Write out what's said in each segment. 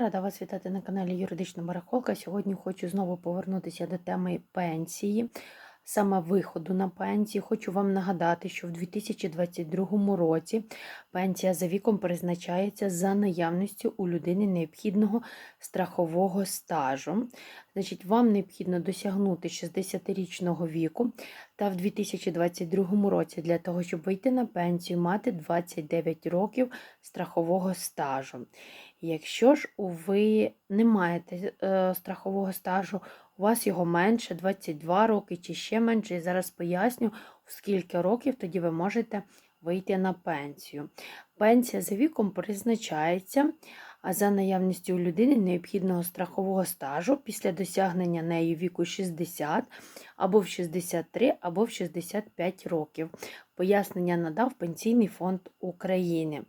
Рада вас вітати на каналі Юридична Барахолка. Сьогодні хочу знову повернутися до теми пенсії, саме виходу на пенсію. Хочу вам нагадати, що в 2022 році пенсія за віком призначається за наявністю у людини необхідного страхового стажу. Значить, вам необхідно досягнути 60-річного віку та в 2022 році для того, щоб вийти на пенсію, мати 29 років страхового стажу. Якщо ж ви не маєте е, страхового стажу, у вас його менше 22 роки чи ще менше, і зараз поясню, в скільки років тоді ви можете вийти на пенсію. Пенсія за віком призначається а за наявністю у людини необхідного страхового стажу після досягнення нею віку 60 або в 63, або в 65 років. Пояснення надав Пенсійний фонд України.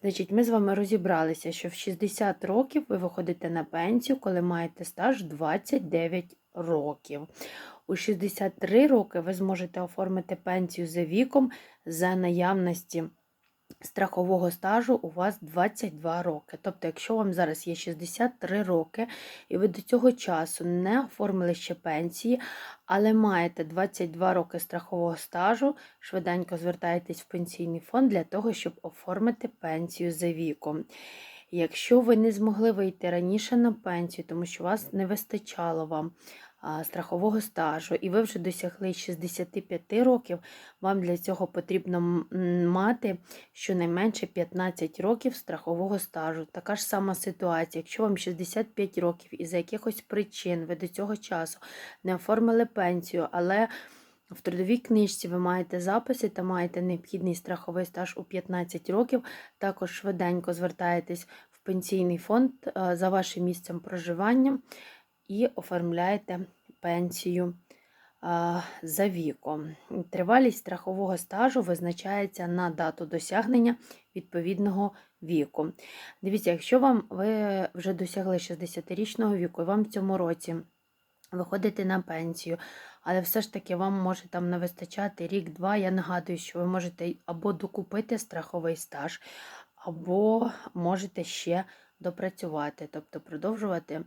Значить, ми з вами розібралися, що в 60 років ви виходите на пенсію, коли маєте стаж 29 років. У 63 роки ви зможете оформити пенсію за віком за наявності страхового стажу у вас 22 роки. Тобто, якщо вам зараз є 63 роки, і ви до цього часу не оформили ще пенсії, але маєте 22 роки страхового стажу, швиденько звертаєтесь в пенсійний фонд для того, щоб оформити пенсію за віком. Якщо ви не змогли вийти раніше на пенсію, тому що вас не вистачало вам страхового стажу, і ви вже досягли 65 років, вам для цього потрібно мати щонайменше 15 років страхового стажу. Така ж сама ситуація, якщо вам 65 років і за якихось причин ви до цього часу не оформили пенсію, але в трудовій книжці ви маєте записи та маєте необхідний страховий стаж у 15 років. Також швиденько звертаєтесь в пенсійний фонд за вашим місцем проживання і оформляєте пенсію за віком. Тривалість страхового стажу визначається на дату досягнення відповідного віку. Дивіться, якщо вам ви вже досягли 60-річного віку, і вам в цьому році виходите на пенсію, але все ж таки вам може там не вистачати рік-два. Я нагадую, що ви можете або докупити страховий стаж, або можете ще допрацювати, тобто продовжувати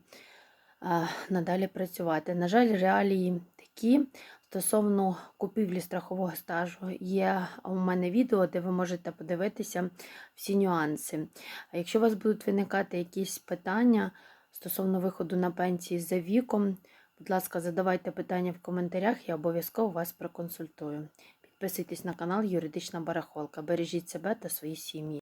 надалі працювати. На жаль, реалії такі. Стосовно купівлі страхового стажу, є у мене відео, де ви можете подивитися всі нюанси. А якщо у вас будуть виникати якісь питання стосовно виходу на пенсії за віком, будь ласка, задавайте питання в коментарях, я обов'язково вас проконсультую. Підписуйтесь на канал Юридична Барахолка. Бережіть себе та свої сім'ї.